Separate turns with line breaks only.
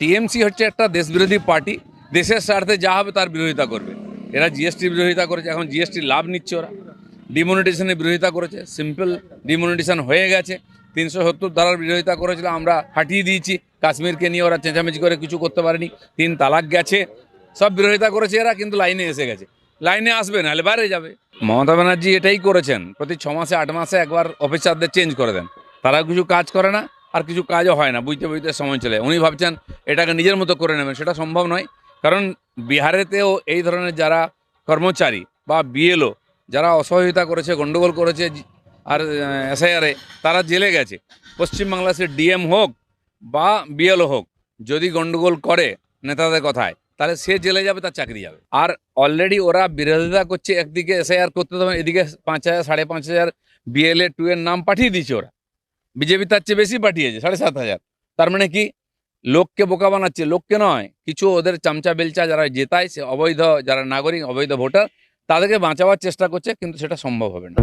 TMC হচ্ছে একটা দেশবিরোধী party, দেশের স্বার্থে যা হবে তার বিরোধিতা করবে। এরা জিএসটির বিরোধিতা করেছে, এখন জিএসটি লাভ নিচ্ছে ওরা। ডিমনিটেশনের বিরোধিতা করেছে সিম্পল ডিমনিটেশন হয়ে গেছে। তিনশো সত্তর ধারার বিরোধিতা করেছিল, আমরা হাঁটিয়ে দিয়েছি। কাশ্মীরকে নিয়ে ওরা চেঁচামেচি করে কিছু করতে পারেনি। তিন তালাক গেছে, সব বিরোধিতা করেছে এরা, কিন্তু লাইনে এসে গেছে। লাইনে আসবে, নাহলে বাইরে যাবে। মমতা ব্যানার্জি এটাই করেছেন, প্রতি ছ মাসে, আট মাসে একবার অফিসারদের চেঞ্জ করে দেন। তারা কিছু কাজ করে না আর কিছু কাজও হয় না, বুঝতে বুঝতে সময় চলে উনি ভাবছেন এটাকে নিজের মতো করে নেবেন, সেটা সম্ভব নয়। কারণ বিহারেতেও এই ধরনের যারা কর্মচারী বা বিএলও, যারা অসহযোগিতা করেছে, গণ্ডগোল করেছে আর এসআইআরে, তারা জেলে গেছে। পশ্চিমবাংলা সে ডিএম হোক বা বিএলও হোক, যদি গণ্ডগোল করে নেতাদের কথায়, তাহলে সে জেলে যাবে, তার চাকরি যাবে। আর অলরেডি ওরা বিরোধিতা করছে, একদিকে এসআইআর করতে দেবে এদিকে পাঁচ হাজার, সাড়ে পাঁচ হাজার বিএলএ টু এর নাম পাঠিয়ে দিচ্ছে ওরা। বিজেপি তার চেয়ে বেশি পাঠিয়েছে, সাড়ে সাত হাজার। তার মানে কি? লোককে বোকা বানাচ্ছে, লোককে নয়, কিছু ওদের চামচা বেলচা যারা জেতায়, সে অবৈধ, যারা নাগরিক, অবৈধ ভোটার, তাদেরকে বাঁচাবার চেষ্টা করছে, কিন্তু সেটা সম্ভব হবে না।